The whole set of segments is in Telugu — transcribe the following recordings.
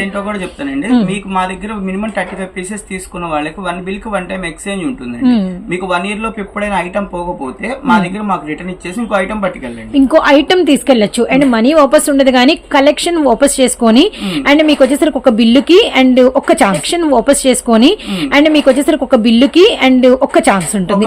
ఏంటో కూడా చెప్తానండి. మీకు మా దగ్గర మినిమం థర్టీ ఫైవ్ పీసెస్ తీసుకున్న వాళ్ళకి వన్ బిల్కి వన్ టైం ఎక్స్చేంజ్ ఉంటుందండి. మీకు వన్ ఇయర్ లోపు ఎప్పుడైనా ఐటమ్ పోకపోతే మా దగ్గర మాకు రిటర్న్ ఇచ్చేసి ఇంకో ఐటమ్ పట్టుకెళ్ళండి. ఇంకో ఐటమ్ తీసుకెళ్ళొచ్చు అండ్ మనీ వాపస్ ఉండదు కానీ కలెక్షన్ వాపస్ చేసుకొని అండ్ మీకు వచ్చేసరికి ఒక బిల్లుకి అండ్ ఒక ఛాన్సన్ వాపస్ చేసుకొని అండ్ మీకు వచ్చేసరికి ఒక బిల్లుకి అండ్ ఒక ఛాన్స్ ఉంటుంది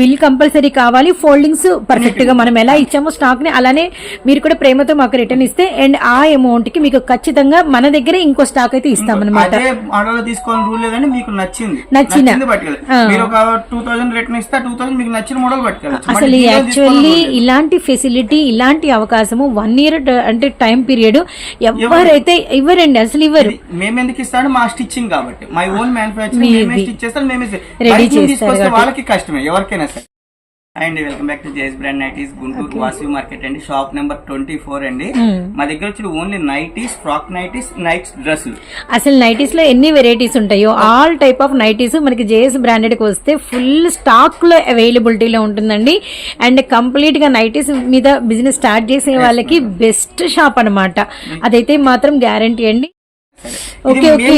బిల్ కంపల్సరీ కావాలి. ఫోల్డింగ్స్ పర్ఫెక్ట్గా మనం ఎలా ఇచ్చామో స్టాక్ని అలానే మీరు కూడా ప్రేమతో మాకు రిటర్న్ ఇస్తే అండ్ ఆ అమౌంట్కి మీకు ఖచ్చితంగా మన దగ్గర ఇంకో స్టాక్ అయితే ఇస్తామన్నమాట. అదే మోడల్ తీసుకోవాలని రూల్ లేదండి మీకు నచ్చింది. నచ్చిన. పట్టుకెళ్ళి. మీరు ఒక టూ థౌసండ్ రిటర్న్ ఇస్తే టూ థౌసండ్ మీకు నచ్చిన మోడల్ పట్టుకెళ్ళచ్చు. అసలు యాక్చువల్లీ ఇలాంటి ఫెసిలిటీ ఇలాంటి అవకాశము వన్ ఇయర్ అంటే టైం పీరియడ్ ఎవరైతే ఇవ్వరండి అసలు ఇవ్వరు మేము ఎందుకు ఇస్తాడు మా స్టిచ్చింగ్ కాబట్టి. మై ఓన్ మ్యానుఫాక్చరింగ్ మేమే స్టిచ్ చేస్తాం మేమే చేస్తారు. తీసుకొస్తే వాళ్ళకి కష్టమే ఎవరికైనా సరే. And welcome back to JS brand nighties Guntur Vasavi market అండి. షాప్ నెంబర్ ట్వంటీ ఫోర్ అండి. మా దగ్గర వచ్చి only nighties frock nighties nights డ్రెస్సులు. అసలు నైటీస్లో ఎన్ని వెరైటీస్ ఉంటాయో ఆల్ టైప్ ఆఫ్ నైటీస్ మనకి జేఎస్ బ్రాండెడ్కి వస్తే ఫుల్ స్టాక్లో అవైలబిలిటీలో ఉంటుందండి. అండ్ కంప్లీట్గా నైటీస్ మీద బిజినెస్ స్టార్ట్ చేసే వాళ్ళకి బెస్ట్ షాప్ అన్నమాట. అదైతే మాత్రం గ్యారంటీ అండి. ఓకే ఓకే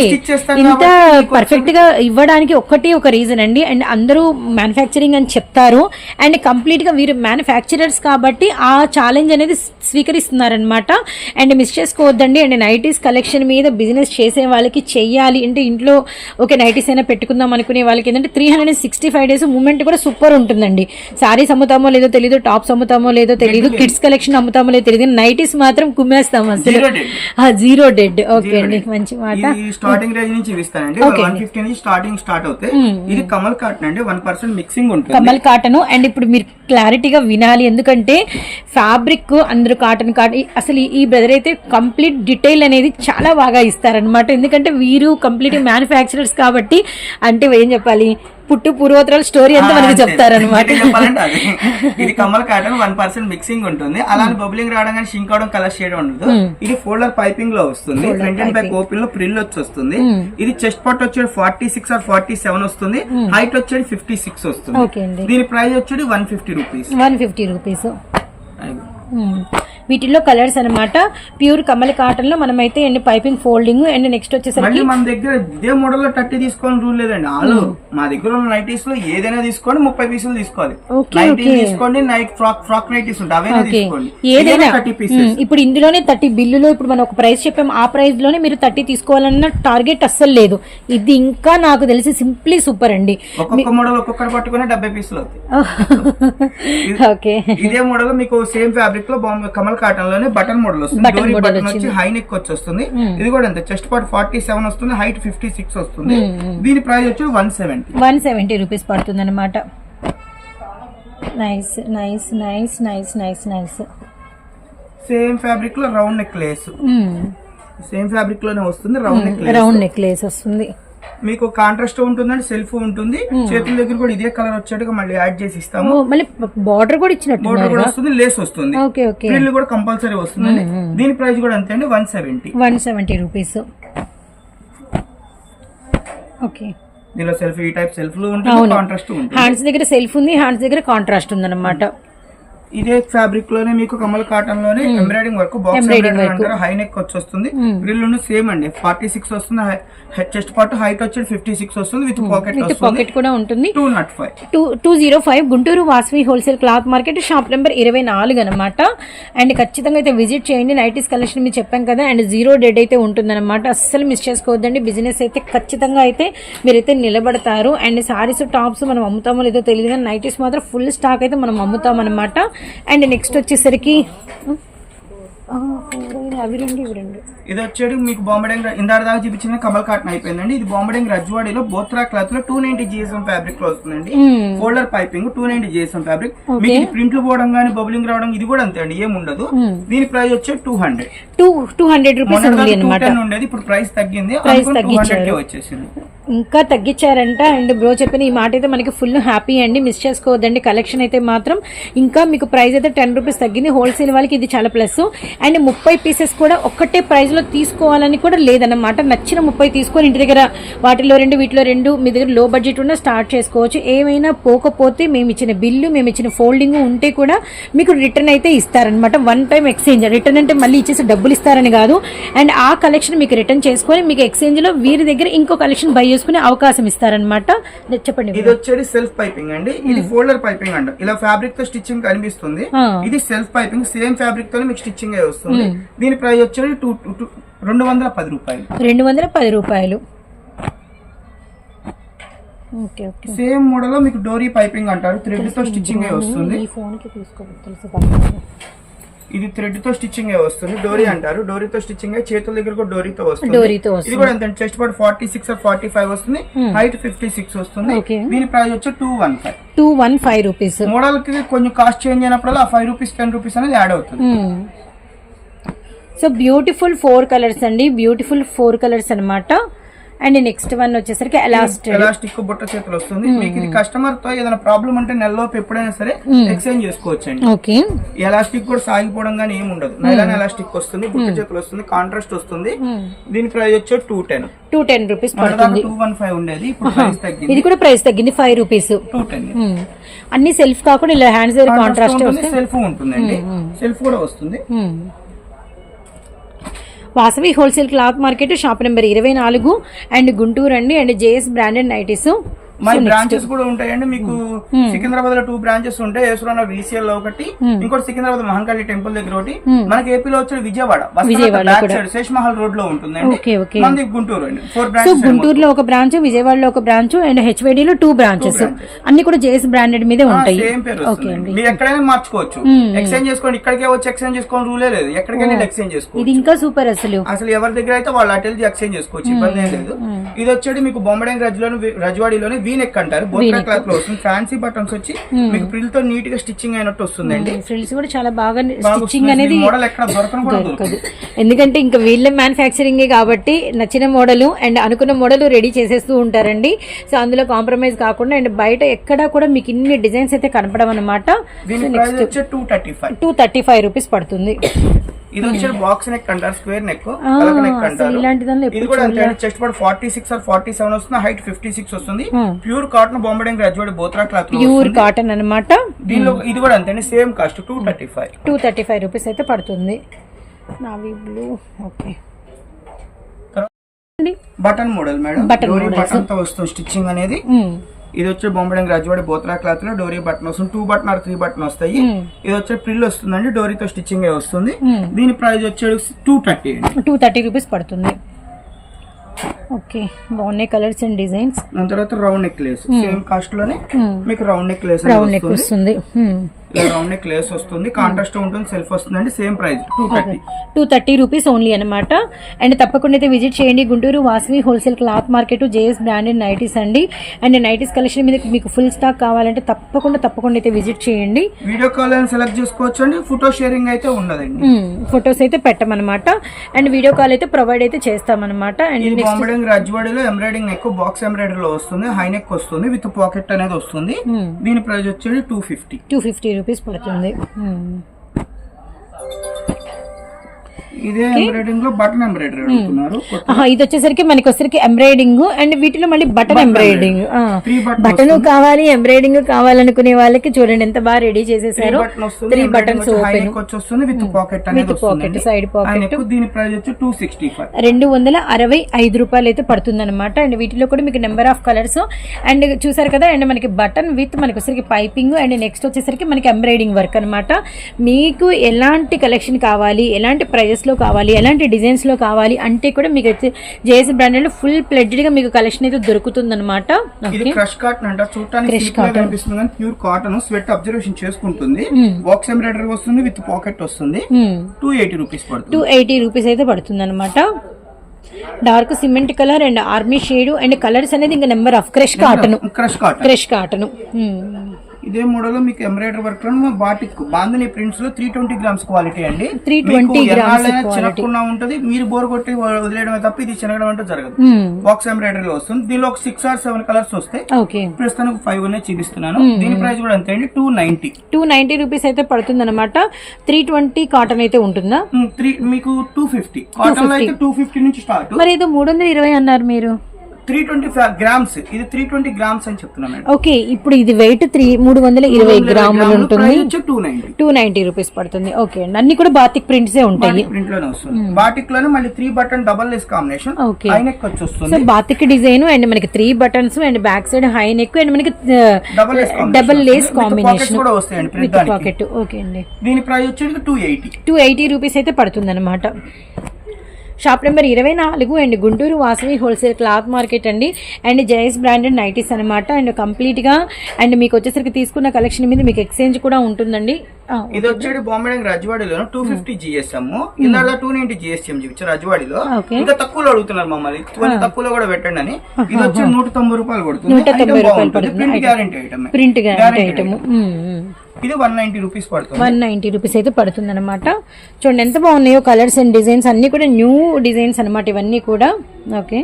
ఇంత పర్ఫెక్ట్గా ఇవ్వడానికి ఒక్కటి ఒక రీజన్ అండి. అండ్ అందరూ మ్యానుఫ్యాక్చరింగ్ అని చెప్తారు. అండ్ కంప్లీట్గా వీరు మ్యానుఫ్యాక్చరర్స్ కాబట్టి ఆ ఛాలెంజ్ అనేది స్వీకరిస్తున్నారనమాట అండ్ మిస్ చేసుకోవద్దండి. అండ్ నైటీస్ కలెక్షన్ మీద బిజినెస్ చేసే వాళ్ళకి చెయ్యాలి. అంటే ఇంట్లో ఓకే నైటీస్ అయినా పెట్టుకుందాం అనుకునే వాళ్ళకి ఏంటంటే three hundred and sixty five days moment కూడా సూపర్ ఉంటుందండి. సారీస్ అమ్ముతామో లేదో తెలియదు టాప్స్ అమ్ముతామో లేదో తెలియదు కిడ్స్ కలెక్షన్ అమ్ముతామో లేదో తెలియదు నైటీస్ మాత్రం కుమ్మేస్తాం అసలు. జీరో డెడ్ ఓకే అండి మంచి మాట. స్టార్టింగ్ రేంజ్ నుంచి ఇస్తానండి. వన్ ఫిఫ్టీ నుంచి స్టార్టింగ్ స్టార్ట్ అవుతాయి. ఇది కమల్ కాటన్ అండి. వన్ పర్సెంట్ మిక్సింగ్ ఉంటుంది. కమల్ కాటన్ అండ్ ఇప్పుడు మీరు క్లారిటీగా వినాలి. ఎందుకంటే ఫ్యాబ్రిక్ అందరూ కాటన్ కాటన్ అసలు ఈ- ఈ బ్రదర్ అయితే కంప్లీట్ డీటెయిల్ అనేది చాలా బాగా ఇస్తారనమాట ఎందుకంటే వీరు కంప్లీట్ మ్యానుఫ్యాక్చరర్స్ కాబట్టి అంటే ఏం చెప్పాలి? పుట్టు పూర్వోత్తరాల స్టోరీ అంతా మనకి చెప్తారనమాట. ఇది Kamal cotton one percent mixing ఉంటుంది. అలానే బబ్లింగ్ రావడం కానీ షింక్ అవడం కలర్ చేయడం ఉండదు. ఇది ఫోల్డర్ పైపింగ్లో వస్తుంది. ఫ్రంట్ అండ్ బ్యాక్ ఓపెన్లో ప్రిల్ వచ్చి వస్తుంది ఇది చెస్ట్ పార్ట్ వచ్చేది forty six or forty seven వస్తుంది హైట్ వచ్చేది ఫిఫ్టీ సిక్స్ వస్తుంది దీని ప్రైస్ వచ్చేది one fifty rupees one fifty rupees వీటిలో కలర్స్ అన్నమాట. ప్యూర్ కమల్ కాటన్లో మనమైతే and piping folding and next వచ్చేసరికి మన దగ్గర ఇదే మోడల్లో థర్టీ తీసుకోవాలని రూల్ లేదండి. ఆల్ మా దగ్గర ఉన్న నైటీస్లో ఏదైనా తీసుకోండి ముప్పై పీసులు తీసుకోవాలి. తీసుకోండి నైట్ ఫ్రాక్ ఫ్రాక్ నైటీస్ ఉంటాయి అవైనా తీసుకోండి. ఏదైనా ఇప్పుడు ఇందులోనే థర్టీ బిల్లులో ఇప్పుడు మనం ఒక ప్రైస్ చెప్పాం ఆ ప్రైస్లోనే మీరు థర్టీ తీసుకోవాలన్న టార్గెట్ అస్సలు లేదు. ఇది ఇంకా నాకు తెలిసి సింప్లీ సూపర్ అండి. ఒక్కొక్క మోడల్ ఒక్కొక్కటి పట్టుకుని డెబ్బై పీసులు అవుతాయి. ఓకే. ఇదే మోడల్ మీకు సేమ్ ఫ్యాబ్రిక్ లో బాంబే కమల్ కాటన్లోనే బటన్ మోడల్ వస్తుంది. డోరీ బటన్ వచ్చి. హై నెక్ వచ్చి వస్తుంది ఇది కూడా అంతే చెస్ట్ పార్ట్ ఫార్టీ సెవెన్ వస్తుంది హైట్ ఫిఫ్టీ సిక్స్ వస్తుంది దీని ప్రైస్ వచ్చి one seventy one seventy rupees పడుతుంది అనమాట nice nice nice nice nice nice same ఫ్యాబ్రిక్లో రౌండ్ నెక్ లేస్ సేమ్ ఫ్యాబ్రిక్లోనే వస్తుంది రౌండ్ నెక్ రౌండ్ నెక్లెస్ వస్తుంది. మీకు కాంట్రాస్ట్ ఉంటుందండి సెల్ఫ్ ఉంటుంది. చేతుల దగ్గర కూడా ఇదే కలర్ వచ్చేట్టుగా మళ్ళీ యాడ్ చేసి ఇస్తాము. మళ్ళీ బార్డర్ కూడా ఇచ్చినట్టు బోర్డర్ కూడా వస్తుంది లేస్ వస్తుంది. ప్రిల్ కూడా కంపల్సరీ వస్తుందండి. దీని ప్రైస్ కూడా అంతే అండి one seventy one seventy rupees okay. దీనిలో సెల్ఫ్ ఈ టైప్ సెల్ఫ్లో ఉంటుంది కాంట్రాస్ట్ ఉంటుంది హ్యాండ్స్ దగ్గర సెల్ఫ్ ఉంది హ్యాండ్స్ దగ్గర కాంట్రాస్ట్ ఉందన్నమాట. ఇదే ఫ్యాబ్రిక్లోనే మీకు కమల్ కాటన్లోనే ఎంబ్రాయిడింగ్ వర్క్ బాక్స్ ఎంబ్రాయిడింగ్ అంటారు. హై నెక్ వచ్చి వస్తుంది గ్రిల్ సేమ్ అండి. ఫార్టీ సిక్స్ వస్తుంది చెస్ట్ పార్ట్ హైట్ వచ్చి ఫిఫ్టీ సిక్స్ వస్తుంది. విత్ పాకెట్ విత్ పాకెట్ కూడా ఉంటుంది. Two nought five two two zero five Guntur Vasavi wholesale cloth market shop number ఇరవై నాలుగు అనమాట అండ్ ఖచ్చితంగా అయితే విజిట్ చేయండి. నైటీస్ కలెక్షన్ మీరు చెప్పాం కదా. అండ్ జీరో డెడ్ అయితే ఉంటుందన్నమాట. అస్సలు మిస్ చేసుకోవద్దండి. బిజినెస్ అయితే ఖచ్చితంగా అయితే మీరైతే నిలబడతారు. అండ్ సారీస్ టాప్స్ మనం అమ్ముతామో లేదో తెలియదు. కానీ నైటీస్ మాత్రం ఫుల్ స్టాక్ అయితే మనం అమ్ముతాం అనమాట అండ్ నెక్స్ట్ వచ్చేసరికి అవి రెండు ఇవి రెండు. ఇది వచ్చేది మీకు బాంబడింగ్ ఇందాక దాకా చూపించిన కమల్ కాటన్ అయిపోయిందండి. ఇది బాంబడింగ్ రజ్వాడిలో బోత్రా క్లాత్లో టూ నైన్టీ జిఎస్ఎం ఫ్యాబ్రిక్లో వస్తుందండి. Folder piping two ninety GSM fabric మీకు ప్రింట్లు పోవడం కానీ బబులింగ్ రావడం ఇది కూడా అంతే అండి ఏం ఉండదు. దీని ప్రైస్ వచ్చి two hundred two two hundred rupees ఉండేది ఇప్పుడు ప్రైస్ తగ్గింది. వచ్చేసింది. ఇంకా తగ్గించారంట. అండ్ బ్రో చెప్పిన ఈ మాట అయితే మనకి ఫుల్ హ్యాపీ అండి. మిస్ చేసుకోవద్దండి. కలెక్షన్ అయితే మాత్రం ఇంకా మీకు ప్రైస్ అయితే టెన్ రూపీస్ తగ్గింది. హోల్సేల్ వాళ్ళకి ఇది చాలా ప్లస్. అండ్ ముప్పై పీసెస్ కూడా ఒక్కటే ప్రైస్లో తీసుకోవాలని కూడా లేదన్నమాట. నచ్చిన ముప్పై తీసుకొని ఇంటి దగ్గర వాటిలో రెండు వీటిలో రెండు మీ దగ్గర లో బడ్జెట్ ఉన్న స్టార్ట్ చేసుకోవచ్చు. ఏమైనా పోకపోతే మేము ఇచ్చిన బిల్లు మేము ఇచ్చిన ఫోల్డింగ్ ఉంటే కూడా మీకు రిటర్న్ అయితే ఇస్తారనమాట వన్ టైం ఎక్స్చేంజ్ రిటర్న్ అంటే మళ్ళీ ఇచ్చేసి డబ్బులు ఇస్తారని కాదు. అండ్ ఆ కలెక్షన్ మీకు రిటర్న్ చేసుకొని మీకు ఎక్స్చేంజ్లో వీరి దగ్గర ఇంకో కలెక్షన్ బై చేసుకునే అవకాశం ఇస్తారనమాట చెప్పండి ఇది వచ్చేది సెల్ఫ్ పైపింగ్ అండి. ఇది ఫోల్డర్ పైపింగ్ అంట. ఇలా ఫ్యాబ్రిక్తో స్టిచ్చింగ్ కనిపిస్తుంది. ఇది సెల్ఫ్ పైపింగ్ సేమ్ ఫ్యాబ్రిక్తో మీకు స్టిచ్చింగ్ అయి వస్తుంది. దీని ప్రైస్ వచ్చేది టూ టూ- రెండు వందల పది రూపాయలు. రెండు వందల పది రూపాయలు సేమ్ మోడల్లో మీకు డోరీ పైపింగ్ అంటారు. థ్రెడ్తో స్టిచ్చింగ్ అయి వస్తుంది. ఈ ఫోన్కి తీసుకోవాలి తెలుసు ఇది థ్రెడ్తో స్టిచ్చింగ్ వస్తుంది? డోరీ అంటారు. డోరీతో స్టిచ్చింగ్ చేతుల దగ్గర కూడా డోరీతో వస్తుంది. ఇది కూడా అంతే chest part forty six forty five వస్తుంది. హైట్ ఫిఫ్టీ సిక్స్ వస్తుంది. Okay. దీని ప్రైస్ వచ్చి two one five two one five rupees మోడల్కి కొంచెం కాస్ట్ చేంజ్ అయినప్పుడు ఆ ఫైవ్ రూపీస్ టెన్ రూపీస్ అనేది యాడ్ అవుతుంది. సో బ్యూటిఫుల్ ఫోర్ కలర్స్ అండి. బ్యూటిఫుల్ ఫోర్ కలర్స్ అన్నమాట. అండ్ నెక్స్ట్ వన్ వచ్చేసరికి ఎలాస్టిక్ ఎలాస్టిక్ బుట్ట చేతులు వస్తుంది. మీకు ఇది కస్టమర్తో ఏదైనా ప్రాబ్లం ఉంటే నెలలోపు ఎప్పుడైనా సరే ఎక్స్చేంజ్ చేసుకోవచ్చు అండి ఓకే ఎలాస్టిక్ కూడా సాగిపోవడం కానీ ఏమి ఉండదు. నైలాన్ ఎలాస్టిక్ వస్తుంది బుట్ట చేతులు వస్తుంది కాంట్రాస్ట్ వస్తుంది. దీని ప్రైస్ వచ్చి two ten. Two ten rupees పడుతుంది. టూ వన్ ఫైవ్ ఉండేది ఇప్పుడు ప్రైస్ తగ్గింది. ఇది కూడా ప్రైస్ తగ్గింది ఫైవ్ రూపీస్. Two ten. అన్ని సెల్ఫ్ కాకుండా ఇలా హ్యాండ్స్ కాంట్రాస్ట్ ఉంటుంది సెల్ఫ్ ఉంటుందండి. సెల్ఫ్ కూడా వస్తుంది. Vasavi wholesale cloth market shop number ఇరవై నాలుగు అండ్ గుంటూరు అండి అండ్ జేఎస్ బ్రాండెడ్ నైటీస్. మా బ్రాంచెస్ కూడా ఉంటాయండి. మీకు సికింద్రాబాద్లో టూ బ్రాంచెస్ ఉంటాయి యశ్వరాన విసిఎల్లో ఒకటి ఇంకోటి సికింద్రాబాద్ మహంకాళి టెంపుల్ దగ్గర ఒకటి. మనకి ఏపీలో వచ్చి విజయవాడ. బ్యాక్ సైడ్ శేషమహల్ రోడ్లో ఉంటుందండి. మనది గుంటూరు అండి. ఫోర్ బ్రాంచెస్ గుంటూరులో ఒక బ్రాంచ్ విజయవాడలో ఒక బ్రాంచ్ అండ్ హెచ్వైడీలో టూ బ్రాంచెస్ అన్ని కూడా జేఎస్ బ్రాండెడ్ మీదే ఉంటాయి. సేమ్ పేరు వస్తుంది. మీరు ఎక్కడైనా మార్చుకోవచ్చు. ఎక్స్చేంజ్ చేసుకోండి. ఇక్కడికే వచ్చి ఎక్స్చేంజ్ చేసుకోవడం రూలే లేదు. ఎక్కడికైనా ఎక్స్చేంజ్ చేసుకోవచ్చు. ఇది ఇంకా సూపర్ అసలు. అసలు ఎవరి దగ్గర అయితే వాళ్ళు అటు వెళ్ళి ఎక్స్చేంజ్ చేసుకోవచ్చు. ఇబ్బంది లేదు. ఇది వచ్చేది మీకు బొమ్మడంగి రజ్లోని రజవాడిలోని వీ నెక్ అంటారు క్లాత్లో వస్తుంది. ఫ్యాన్సీ బటన్స్ వచ్చి మీకు ప్రిల్తో నీట్గా స్టిచ్చింగ్ అయినట్టు వస్తుందండి. ఫ్రిల్స్ కూడా చాలా బాగా స్టిచ్చింగ్ అనేది మోడల్ ఎక్కడ దొరకను కూడా దొరకదు. ఎందుకంటే ఇంకా వీళ్ళ మ్యానుఫ్యాక్చరింగే కాబట్టి నచ్చిన మోడల్ అండ్ అనుకున్న మోడల్ రెడీ చేసేస్తూ ఉంటారండి. సో అందులో కాంప్రమైజ్ కాకుండా అండ్ బయట ఎక్కడా కూడా మీకు ఇన్ని డిజైన్స్ అయితే కనపడమన్నమాట టూ థర్టీ ఫైవ్ రూపీస్ పడుతుంది. ఇది వచ్చి బాక్స్ నెక్ అంటారు స్క్వేర్ నెక్ అంటారు. దానిలో ఇది కూడా అంతే chest part forty six or forty seven వస్తుంది హైట్ ఫిఫ్టీ సిక్స్ వస్తుంది pure cotton బొమ్మడంగి Rajwadi Bothra cloth pure cotton అన్నమాట. దీనిలో ఇది కూడా అంతే same cost two thirty five two thirty five rupees అయితే పడుతుంది. Navy blue okay button model madam. బటన్తో వస్తుంది స్టిచ్చింగ్ అనేది. ఇది వచ్చి బొమ్మడంగి రజ్వాడి బోత్రా క్లాత్లో డోరీ బటన్ వస్తుంది two button or three button వస్తాయి. ఇది వచ్చే ప్రిల్ వస్తుందండి డోరీతో స్టిచ్చింగ్ వస్తుంది. దీని ప్రైస్ వచ్చేసి two thirty two thirty rupees పడుతుంది. ఓకే బాగున్నాయి కలర్స్ అండ్ డిజైన్స్. దాని తర్వాత రౌండ్ నెక్ లేస్ సేమ్ కాస్ట్లోనే మీకు round neck lace round neck వస్తుంది. ఇలా రౌండ్ నెక్ లేస్ వస్తుంది. కాంట్రాస్ట్ ఉంటుంది సెల్ఫ్ వస్తుందండి same price two thirty two thirty rupees only అనమాట అండ్ తప్పకుండా అయితే విజిట్ చేయండి. Guntur Vasavi wholesale cloth market JS branded nighties అండి. అండ్ నైటీస్ కలెక్షన్ మీద మీకు ఫుల్ స్టాక్ కావాలంటే తప్పకుండా తప్పకుండా అయితే విజిట్ చేయండి. వీడియో కాల్ అని సెలెక్ట్ చేసుకోవచ్చు అండి ఫోటో షేరింగ్ అయితే ఉండదండి. ఫొటోస్ అయితే పెట్టమన్నమాట. అండ్ వీడియో కాల్ అయితే ప్రొవైడ్ అయితే చేస్తామన్నమాట. అండ్ ఇది బాంబడింగ్ రజ్వాడిలో ఎంబ్రాయిడింగ్ నెక్ బాక్స్ ఎంబ్రాయిడరీ లో వస్తుంది. హై నెక్ వస్తుంది విత్ పాకెట్ అనేది వస్తుంది. దీని ప్రైస్ వచ్చేది two fifty two fifty rupees పడుతుంది Hmm. ఇదే ఎంబ్రాయిడింగ్లో బటన్ ఎంబ్రాయిడరీ అడుగుతున్నారు. ఆహా, ఇది వచ్చేసరికి మనకి వచ్చేసరికి ఎంబ్రాయిడింగ్ అండ్ వీటిలో మళ్ళీ బటన్ ఎంబ్రాయిడింగ్ బటన్ కావాలి ఎంబ్రాయిడింగ్ కావాలనుకునే వాళ్ళకి చూడండి ఎంత బాగా రెడీ చేసేసారు. త్రీ బటన్స్ ఓపెన్ వస్తుంది. With pocket side pocket neck దీని ప్రైస్ వచ్చి టూ సిక్స్టీ ఫైవ్ రెండు వందల అరవై ఐదు రూపాయలు అయితే పడుతుంది అనమాట అండ్ వీటిలో కూడా మీకు నెంబర్ ఆఫ్ కలర్స్ అండ్ చూసారు కదా అండ్ మనకి బటన్ విత్ మనకి వచ్చేసరికి పైపింగ్ అండ్ నెక్స్ట్ వచ్చేసరికి మనకి ఎంబ్రాయిడింగ్ వర్క్ అనమాట మీకు ఎలాంటి కలెక్షన్ కావాలి ఎలాంటి ప్రైజెస్ లో కావాలి ఎలాంటి డిజైన్స్లో కావాలి అంటే కూడా మీకు అయితే జేఎస్ బ్రాండ్లో ఫుల్ ప్లెడ్జ్డ్గా మీకు కలెక్షన్ అయితే దొరుకుతుంది అనమాట క్రష్ కాటన్ చూడటానికి కనిపిస్తుంది ప్యూర్ కాటన్ స్వెట్ అబ్జర్వేషన్ చేసుకుంటుంది. బాక్స్ ఎంబ్రాయిడరీ వస్తుంది విత్ పాకెట్ వస్తుంది. టూ ఎయిటీ రూపీస్ పడుతుంది. టూ ఎయిటీ రూపీస్ అయితే పడుతుంది అనమాట dark cement colour and army shade and colours అనేది ఇంకా number of crush cotton. Crush cotton. Crush cotton. ఇదే మోడల్లో మీకు ఎంబ్రాయిడరీ వర్క్లో బాటిక్ బాంధని ప్రింట్స్లో త్రీ ట్వంటీ గ్రామ్స్ క్వాలిటీ అండి 320 మీకు grams ఎన్నాళ్ళైనా quality. చినకుండా ఉంటది. మీరు బోర్ కొట్టి వదిలేయడమే తప్ప ఇది చినగడం అంటే జరగదు. బాక్స్ ఎంబ్రాయిడరీ వస్తుంది. దీనిలో ఒక సిక్స్ ఆర్ సెవెన్ కలర్స్ వస్తాయి ప్రస్తుతానికి ఫైవ్ ఉన్నాయి చూపిస్తున్నాను. దీని ప్రైస్ కూడా అంతే అండి. Two ninety two ninety rupees అయితే పడుతుంది అనమాట త్రీ ట్వంటీ కాటన్ అయితే ఉంటుందా? త్రీ మీకు టూ ఫిఫ్టీ కాటన్లో అయితే టూ ఫిఫ్టీ నుంచి స్టార్ట్ మరి ఏదో మూడు వందల ఇరవై అన్నారు మీరు. త్రీ ట్వంటీ ఫైవ్ గ్రామ్స్ ఇది త్రీ ట్వంటీ గ్రామ్స్ అని చెప్తున్నాను మేడం. ఓకే ఇప్పుడు ఇది వెయిట్ త్రీ మూడు వందల ఇరవై గ్రాములు ఉంటుంది. Two ninety two ninety rupees పడుతుంది. ఓకే అండి. అన్ని కూడా బాతిక్ ప్రింట్సే ఉంటాయి. ప్రింట్లోనే వస్తుంది. బాటిక్లోనే మళ్ళీ three button double lace combination Okay. High neck వచ్చి వస్తుంది సో బాతిక్ డిజైన్ అండ్ మనకి three buttons and back side high neck and మనకి double lace double lace combination కూడా వస్తాయండి ప్రతిదానికి పాకెట్ ఓకే అండి. దీని ప్రైస్ వచ్చేది two eighty two eighty rupees అయితే పడుతుంది అనమాట షాప్ నెంబర్ ఇరవై నాలుగు and Guntur Vasavi wholesale cloth market అండి. అండ్ జయస్ బ్రాండెడ్ నైటీస్ అనమాట అండ్ కంప్లీట్గా అండ్ మీకు వచ్చేసరికి తీసుకున్న కలెక్షన్ మీద మీకు ఎక్స్చేంజ్ కూడా ఉంటుందండి. ఇది వచ్చేది బాంబే రజవాడిలో టూ ఫిఫ్టీ జిఎస్ఎం ఇందాక టూ నైన్టీ జిఎస్ఎం చూపించారు రజవాడిలో. ఇంకా తక్కువలో అడుగుతున్నారు మమ్మల్ని. కొంచెం తక్కువలో కూడా పెట్టండి అని. ఇది వచ్చి నూట తొంభై రూపాయలు పడుతుంది నూట తొంభై రూపాయలు పడుతుంది. Print guarantee item print guarantee item ఇది వన్ నైన్టీ రూపీస్ పడుతుంది. వన్ నైన్టీ రూపీస్ అయితే పడుతుంది అనమాట చూడండి ఎంత బాగున్నాయో కలర్స్ అండ్ డిజైన్స్ అన్ని కూడా న్యూ డిజైన్స్ అనమాట ఇవన్నీ కూడా. ఓకే.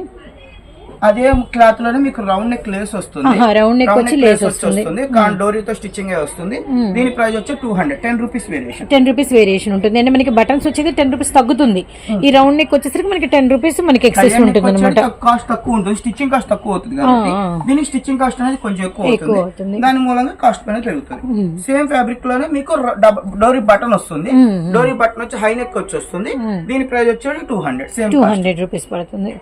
అదే క్లాత్లోనే మీకు రౌండ్ నెక్ లేస్ వస్తుంది. round neck వచ్చి lace వస్తుంది. కాన్ డోరీతో స్టిచ్చింగ్ వస్తుంది. దీని ప్రైస్ వచ్చి two hundred. Ten rupees variation. Ten rupees variation ఉంటుంది. అంటే మనకి బటన్స్ వచ్చేది టెన్ రూపీస్ తగ్గుతుంది. ఈ రౌండ్ నెక్ వచ్చేసరికి మనకి టెన్ రూపీస్ మనకి ఎక్సెస్ ఉంటుంది అనమాట కాస్ట్ తక్కువ ఉంటుంది. స్టిచ్చింగ్ కాస్ట్ తక్కువ అవుతుంది కాబట్టి ఆ, ఆ. దీని స్టిచ్చింగ్ కాస్ట్ అనేది కొంచెం ఎక్కువ అవుతుంది. దాని మూలంగా కాస్ట్ పైన పెరుగుతుంది. సేమ్ ఫ్యాబ్రిక్లోనే మీకు డోరీ బటన్ వస్తుంది. డోరీ బటన్ వచ్చి హై నెక్ వచ్చి వస్తుంది. దీని ప్రైస్ వచ్చేది two hundred. Same two hundred rupees పడుతుంది.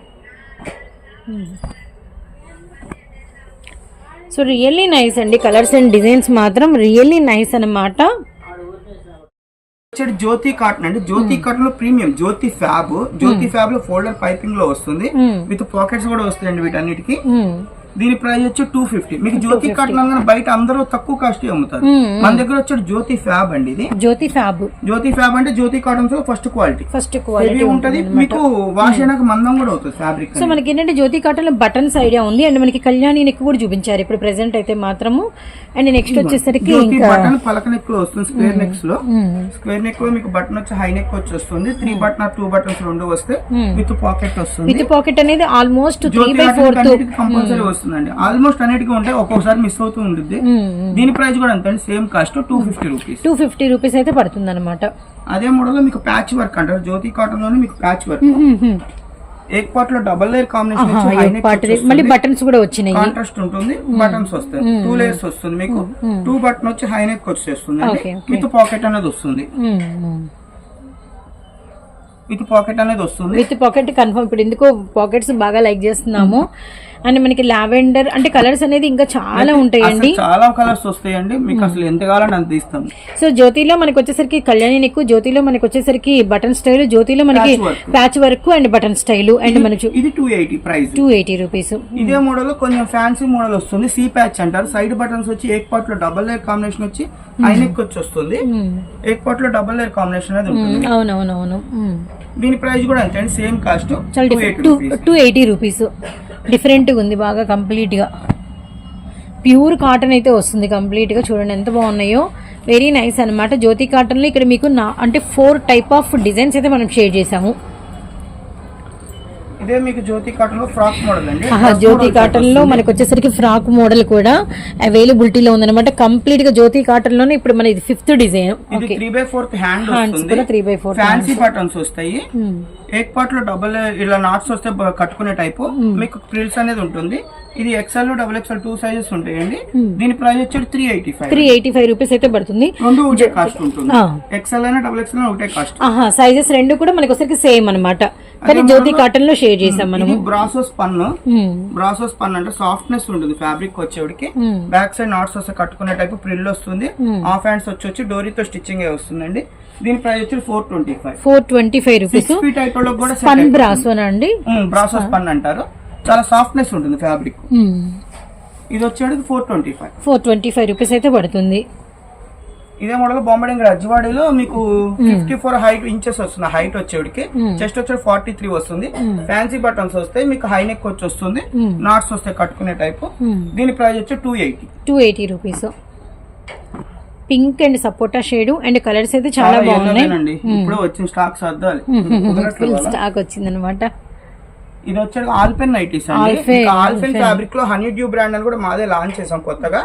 సో రియల్లీ నైస్ అండి కలర్స్ అండ్ డిజైన్స్ మాత్రం రియల్లీ నైస్ అన్నమాట. వచ్చేది జ్యోతి కాటన్ అండి. జ్యోతి కాటన్లో ప్రీమియం జ్యోతి ఫ్యాబ్. జ్యోతి ఫ్యాబ్లో ఫోల్డర్ పైపింగ్లో వస్తుంది. విత్ పాకెట్స్ కూడా వస్తాయండి వీటన్నిటికి. మ్మ్. దీని ప్రైస్ వచ్చి టూ ఫిఫ్టీ మీకు జ్యోతి కాటన్ బయట అందరూ తక్కువ కాస్ట్ అమ్ముతారు. మన దగ్గర వచ్చేది జ్యోతి ఫ్యాబ్ అండి ఇది. జ్యోతి ఫ్యాబ్ జ్యోతి ఫ్యాబ్ అంటే జ్యోతి కాటన్స్లో ఫస్ట్ క్వాలిటీ ఫస్ట్ క్వాలిటీ ఉంటది మీకు వాష్ అయినాక మందం కూడా అవుతుంది ఫ్యాబ్రిక్ సో మనకి ఏంటంటే జ్యోతి కాటన్లో బటన్స్ ఐడియా ఉంది అండ్ మనకి కళ్యాణి నెక్ కూడా చూపించారు. ఇప్పుడు ప్రెసెంట్ అయితే మాత్రము. అండ్ నెక్స్ట్ వచ్చేసరికి బటన్ పలక నెక్లో వస్తుంది స్క్వేర్ నెక్స్లో. స్క్వేర్ నెక్లో మీకు బటన్ వచ్చి హై నెక్ వచ్చి వస్తుంది త్రీ బటన్ టూ బటన్స్ రెండు వస్తే విత్ పాకెట్ వస్తుంది. విత్ పాకెట్ అనేది almost three by fourth compulsory వస్తుందండి. ఆల్మోస్ట్ అన్నిటికీ ఉంటాయి ఒక్కొక్కసారి మిస్ అవుతూ ఉంటుంది దీని ప్రైస్ కూడా అంతే same cost two fifty rupees two fifty rupees అయితే పడుతుంది అనమాట అదే మోడల్లో మీకు ప్యాచ్ వర్క్ అంటారు. జ్యోతి కాటన్లోనే మీకు ప్యాచ్ వర్క్ ఏక్ పార్ట్లో డబల్ లేయర్ కాంబినేషన్ మళ్ళీ బటన్స్ కూడా వచ్చినాయి. కాంట్రాస్ట్ ఉంటుంది. బటన్స్ వస్తాయి. టూ లేయర్స్ వస్తుంది మీకు. టూ బటన్ వచ్చి హై నెక్ వచ్చేస్తుంది. విత్ పాకెట్ అనేది వస్తుంది. విత్ పాకెట్ అనేది వస్తుంది. విత్ పాకెట్ కన్ఫర్మ్ ఇప్పుడు ఎందుకో పాకెట్స్ బాగా లైక్ చేస్తున్నాము. అండ్ మనకి లావెండర్ అంటే కలర్స్ అనేది ఇంకా చాలా ఉంటాయండి. చాలా కలర్స్ వస్తాయండి. మీకు అసలు ఎంత కావాలని అంత ఇస్తాం. సో జ్యోతిలో మనకి వచ్చేసరికి కళ్యాణి నెక్ జ్యోతిలో మనకి వచ్చేసరికి బటన్ స్టైల్ జ్యోతిలో మనకి. Patch work and button style and మనకి ఇది two eighty price two eighty rupees ఇదే మోడల్ కొంచెం ఫ్యాన్సీ మోడల్ వస్తుంది. సి ప్యాచ్ అంటారు. సైడ్ బటన్స్ వచ్చి ఏక్ పార్ట్లో డబల్ లేయర్ కాంబినేషన్ వచ్చి హై నెక్ వచ్చి వస్తుంది ఏక్ పార్ట్లో డబల్ లేయర్ కాంబినేషన్ అనేది ఉంటుంది. అవునవునవును. మ్మ్. దీని ప్రైస్ కూడా అంతే సేమ్ కాస్ట్ చాలా two different eighty rupees two డిఫరెంట్గా ఉంది బాగా కంప్లీట్గా ప్యూర్ కాటన్ అయితే వస్తుంది కంప్లీట్గా చూడండి ఎంత బాగున్నాయో. వెరీ నైస్ అన్నమాట. జ్యోతి కాటన్లో ఇక్కడ మీకు నా అంటే ఫోర్ టైప్ ఆఫ్ డిజైన్స్ అయితే మనం షేర్ చేసాము ఇదే మీకు జ్యోతి కాటన్లో ఫ్రాక్ మోడల్ అండి. జ్యోతి కాటన్లో మనకి వచ్చేసరికి ఫ్రాక్ మోడల్ కూడా అవైలబిలిటీలో ఉందన్నమాట. కంప్లీట్గా జ్యోతి కాటన్లోనే ఇప్పుడు మన ఇది fifth design three by fourth hand hands వస్తుంది. కూడా three by four fancy buttons వస్తాయి. ఏక్ పార్ట్లో డబల్ ఇలా నాట్స్ వస్తే కట్టుకునే టైప్ మీకు ప్రిల్స్ అనేది ఉంటుంది. ఇది XL double XL two sizes ఉంటాయండి. దీని ప్రైస్ వచ్చి three eighty five three eighty five rupees అయితే పడుతుంది. రెండు ఒకటే కాస్ట్ ఉంటుంది. ఎక్స్ఎల్ అయినా డబుల్ ఎక్స్ఎల్ ఒకటే కాస్ట్ సైజెస్ రెండు కూడా మనకి వచ్చేసరికి సేమ్ అన్నమాట. కానీ జ్యోతి కాటన్లో షేర్ చేసాం మనం బ్రాసోస్ పన్ను మ్మ్. బ్రాసోస్ పన్ను అంటే సాఫ్ట్నెస్ ఉంటుంది ఫ్యాబ్రిక్ వచ్చేవాడికి బ్యాక్ సైడ్ నాట్స్ వస్తే కట్టుకునే టైప్ ప్రిల్ వస్తుంది. హాఫ్ హ్యాండ్స్ వచ్చి వచ్చి డోరీతో స్టిచ్చింగ్ వస్తుందండి. దీని ప్రైస్ వచ్చి four twenty five four twenty five rupees feet వాళ్ళకి కూడా పన్ బ్రాసోనా అండి? బ్రాసోస్ పన్ను అంటారు. చాలా సాఫ్ట్నెస్ ఉంటుంది ఫ్యాబ్రిక్ ఇది వచ్చేటికి four twenty five four twenty five rupees అయితే పడుతుంది. ఇదే మోడల్ బొమ్మడింగ్ రజ్వాడిలో మీకు ఫిఫ్టీ ఫోర్ హైట్ ఇంచెస్ వస్తుంది హైట్ వచ్చేటికి చెస్ట్ వచ్చే ఫార్టీ త్రీ వస్తుంది ఫ్యాన్సీ బటన్స్ వస్తాయి మీకు హై నెక్ వచ్చి వస్తుంది. నాట్స్ వస్తాయి కట్టుకునే టైప్ దీని ప్రైస్ వచ్చి two eighty two eighty rupees pink and sapota shade and colours అయితే చాలా బాగున్నాయి. ఇప్పుడు వచ్చిన స్టాక్ సర్దాలి స్టాక్ వచ్చిందనమాట. ఇది వచ్చేది ఆల్పెన్ నైటీస్ అండి. ఆల్పెన్ ఫ్యాబ్రిక్లో హనీ డ్యూ బ్రాండ్ అని కూడా మాదే లాంచ్ చేసాం కొత్తగా.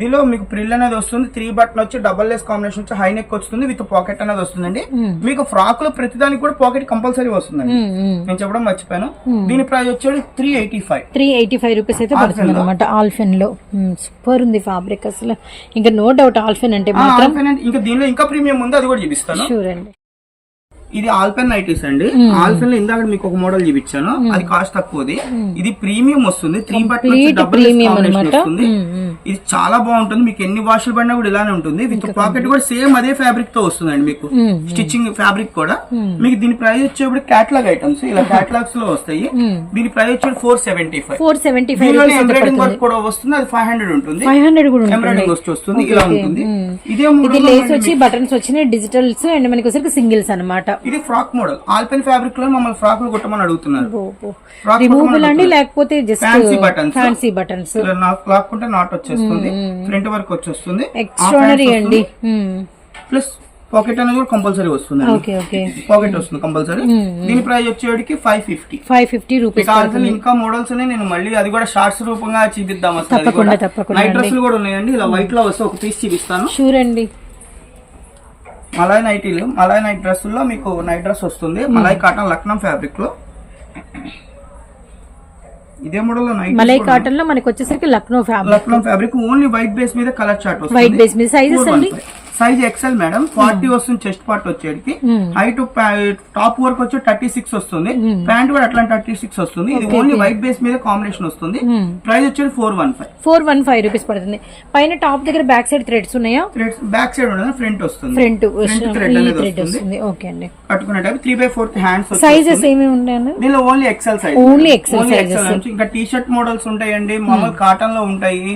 దీనిలో మీకు ప్రిల్ అనేది వస్తుంది త్రీ బటన్ వచ్చి డబల్ లెస్ కాంబినేషన్ వచ్చి హై నెక్ వస్తుంది విత్ పాకెట్ అనేది వస్తుందండి. మీకు ఫ్రాక్లో ప్రతిదానికి కూడా పాకెట్ కంపల్సరీ వస్తుందండి. నేను చెప్పడం మర్చిపోయాను. దీని ప్రైస్ వచ్చేది three eighty five three eighty five rupees అయితే పడుతుంది అనమాట ఆల్ఫెన్లో. సూపర్ ఉంది ఫ్యాబ్రిక్ అసలు. ఇంకా నో డౌట్ ఆల్ఫెన్ అంటే ఇంకా దీనిలో ఇంకా ప్రీమియం ఉంది అది కూడా చూపిస్తాను. అండి. ఇది ఆల్పెన్ నైటీస్ అండి. ఆల్పెన్లో ఇందాక మీకు ఒక మోడల్ చూపించాను. అది కాస్ట్ తక్కువది. ఇది ప్రీమియం వస్తుంది. Three Complete double. వస్తుంది. ఇది చాలా బాగుంటుంది. మీకు ఎన్ని వాషులు పడినా కూడా ఇలానే ఉంటుంది. విత్ పాకెట్ కూడా సేమ్ అదే ఫ్యాబ్రిక్తో వస్తుందండి మీకు. స్టిచ్చింగ్ ఫ్యాబ్రిక్ కూడా. మీకు దీని ప్రైస్ వచ్చేప్పుడు క్యాటలాగ్ ఐటమ్స్. ఇలా క్యాటలాగ్స్లో వస్తాయి దీని ప్రైస్ వచ్చేది four seventy five. Four seventy five embroidering work కూడా వస్తుంది. అది ఫైవ్ హండ్రెడ్ ఉంటుంది. ఫైవ్ హండ్రెడ్ కూడా ఎంబ్రాయిడింగ్ వచ్చి వస్తుంది. ఇలా ఉంటుంది. ఇదే లేస్ వచ్చి బటన్స్ వచ్చిన డిజిటల్స్ అండ్ మనకి వచ్చరికి సింగిల్స్ అనమాట ఇది ఫ్రాక్ మోడల్. ఆల్పెన్ ఫ్యాబ్రిక్లో మమ్మల్ని ఫ్రాక్ కుట్టమని అడుగుతున్నారు. రిమూవబుల్ అండి లేకపోతే జస్ట్. ఫ్యాన్సీ బటన్స్ ఇలా నాకు లాక్కుంటే నాట్ వచ్చేస్తుంది. ఫ్రంట్ వరకు వచ్చేస్తుంది. ఎక్స్ట్రానరీ అండి. ప్లస్ పాకెట్ అనేది కూడా కంపల్సరీ వస్తుంది పాకెట్ వస్తుంది కంపల్సరీ దీని price వచ్చేటికి five fifty five fifty rupees కావాల్సిన ఇంకా మోడల్స్ నేను మళ్ళీ అది కూడా షార్ట్స్ రూపంగా చూపిద్దాం అసలు నైట్ డ్రెస్సులు కూడా ఉన్నాయండి. ఇలా వైట్లో వస్తే ఒక పీస్ చూపిస్తాను. షూర్ అండి. మలాయ్ నైటీలు మలాయ్ నైట్ డ్రెస్సుల్లో మీకు నైట్ డ్రెస్ వస్తుంది. మలాయ్ కాటన్ లక్నం ఫ్యాబ్రిక్లో. ఇదే మోడల్లో నైట్ మలై కాటన్లో మనకి వచ్చేసరికి Lucknow fabric. Lucknow fabric only white base మీద కలర్ చార్ట్ వస్తుంది. వైట్ బేస్ మీద సైజెస్ అండి. సైజ్ ఎక్సెల్ మేడం ఫార్టీ వస్తుంది చెస్ట్ పార్ట్ వచ్చేటికి. హైట్ టాప్ వర్క్ వచ్చి థర్టీ సిక్స్ వస్తుంది ప్యాంట్ కూడా అట్లా థర్టీ సిక్స్ వస్తుంది. ఇది ఓన్లీ వైట్ బేస్ మీద కాంబినేషన్ వస్తుంది. ప్రైస్ వచ్చేది four one five four one five rupees పడుతుంది. పైన టాప్ దగ్గర బ్యాక్ సైడ్ థ్రెడ్స్ ఉన్నాయా? థ్రెడ్స్ బ్యాక్ సైడ్ ఉండదు ఫ్రంట్ వస్తుంది. ఫ్రంట్ థ్రెడ్ అనేది వస్తుంది. ఓకే అండి. కట్టుకునే three by fourth hands sizes ఏమేమి ఉంటాయండి దీనిలో only XL size only. XL నుంచి ఇంకా టీ షర్ట్ మోడల్స్ ఉంటాయండి మామూలు కాటన్లో ఉంటాయి.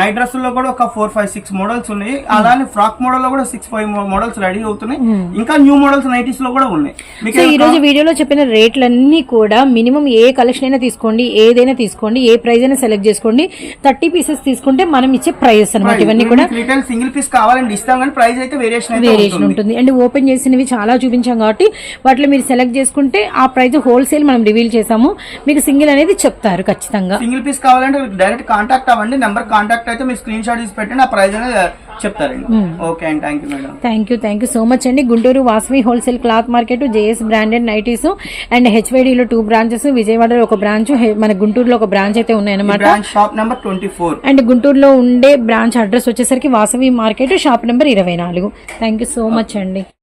నైట్ డ్రెస్లో కూడా ఒక ఫోర్ ఫైవ్ సిక్స్ మోడల్స్ ఉన్నాయి. అలానే ఫ్రాక్ మోడల్లో కూడా సిక్స్ ఫైవ్ మోడల్స్ రెడీ అవుతున్నాయి. ఇంకా న్యూ మోడల్స్ నైటీస్లో కూడా ఉన్నాయి. మీకు ఈ రోజు వీడియోలో చెప్పిన రేట్లన్నీ కూడా మినిమం ఏ కలెక్షన్ అయినా తీసుకోండి ఏదైనా తీసుకోండి ఏ ప్రైస్ అయినా సెలెక్ట్ చేసుకోండి. థర్టీ పీసెస్ తీసుకుంటే మనం ఇచ్చే ప్రైజెస్ అనమాట ఇవన్నీ కూడా. రిటైల్ సింగిల్ పీస్ కావాలంటే ఇస్తాం కానీ ప్రైస్ అయితే వేరియేషన్ వేరియేషన్ ఉంటుంది. అండ్ ఓపెన్ చేసినవి చాలా చూపించాం కాబట్టి వాటిలో మీరు సెలెక్ట్ చేసుకుంటే ఆ ప్రైస్ హోల్సేల్ మనం రివీల్ చేసాము. మీకు సింగిల్ అనేది చెప్తారు ఖచ్చితంగా. సింగిల్ పీస్ కావాలంటే డైరెక్ట్ కాంటాక్ట్ అవ్వండి నెంబర్ కాంటాక్ట్ అయితే మీరు స్క్రీన్ షాట్ తీసి పెట్టండి ఆ ప్రైస్ అనేది చెప్తారండి ఓకే అండి thank you madam thank you thank you so much అండి. Guntur Vasavi wholesale cloth market JS branded nighties and హెచ్వైడీలో two branches విజయవాడలో ఒక బ్రాంచ్ మన గుంటూరులో ఒక బ్రాంచ్ అయితే ఉన్నాయన్నమాట. Shop number twenty four and గుంటూరులో ఉండే బ్రాంచ్ అడ్రస్ వచ్చేసరికి వాసవి మార్కెట్ షాప్ నెంబర్ ఇరవై నాలుగు. థ్యాంక్ యూ సో మచ్ అండి.